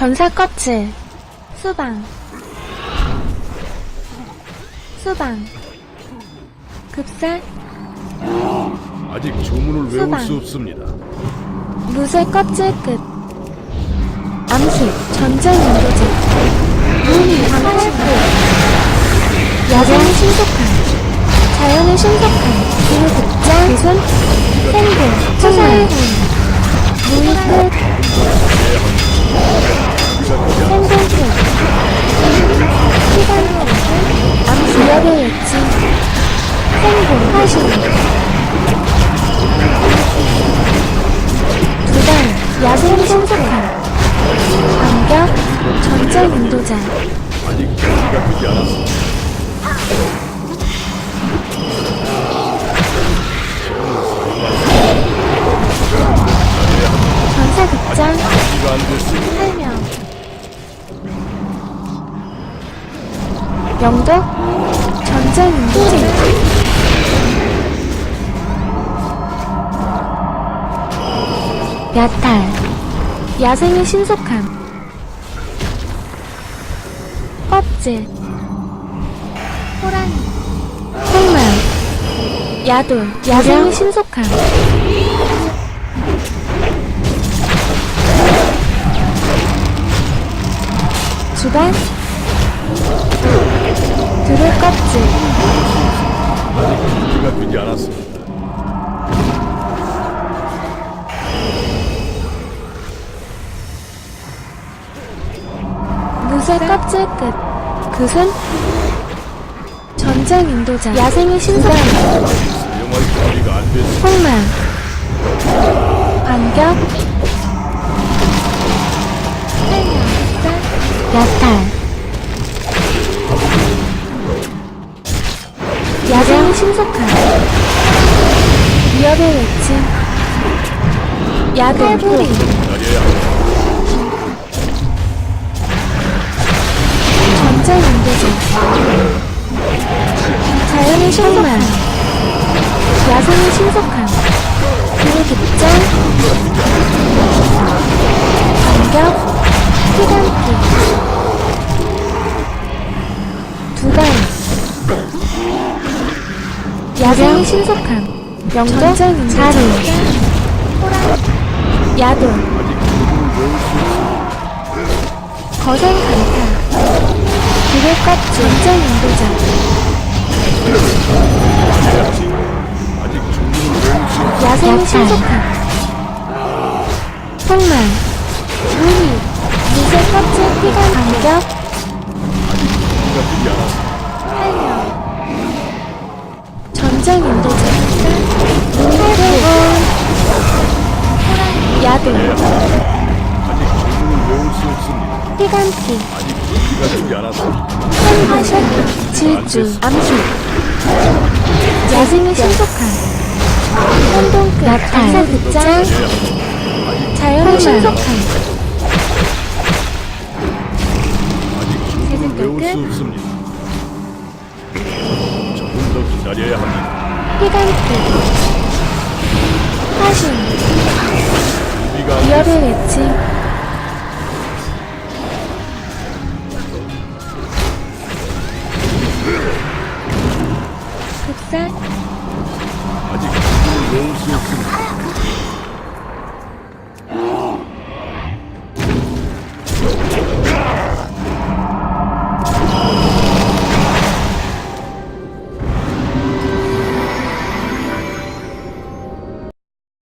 전사 껍질 수방 수방 급살 아직 주문을 외울 수방. 수 없습니다. 무쇠 껍질 끝 암수 전쟁 인도제 문이 방탈불 야생의 신속함 자연의 신속함 기후급장 기순 생분 생분 화신 두단 야생 신속함 반격 전쟁 인도자 아직 준비가 되지 않았습니다. 전사 극장 준비가 안 됐습니다. 설명 영도 전쟁 인도자 야탈. 야생의 신속함. 껍질. 호랑이. 생망 야돌. 야생의 신속함. 주반 들을 껍질 아직 준비가 되지. 않았습니다. 무쇠 껍질 끝. 그순? 전쟁 인도자. 야생의 신속함 사용할 준비가 안 됐습니다. 폭망. 반격. 야탈 야생의 신속함 위협의 외침 야돌 뿌리. 전쟁 인도자 자연의 신속함 야생의 신속함 그의 득장 반격 피감기 야생의 신속함 외울 수 없습니다. 거센 강타. 껍질 전쟁 인도자. 야생의 신속함 폭망. 무늬 무쇠 껍질 피가 반격 야들 아직 주문을 외울 수 없습니다. 피감기 아직 준비가 되지 않았습니다. 한화식 질주 암수 야생의 신속함 혼동끝 야탈 극장 자연의 신속함 아직 주문을 외울 수 끝. 없습니다. 조금 더 기다려야 합니다. 피감기 화신 이하를 예치. 복사. 아직 그 몸수 없습니다.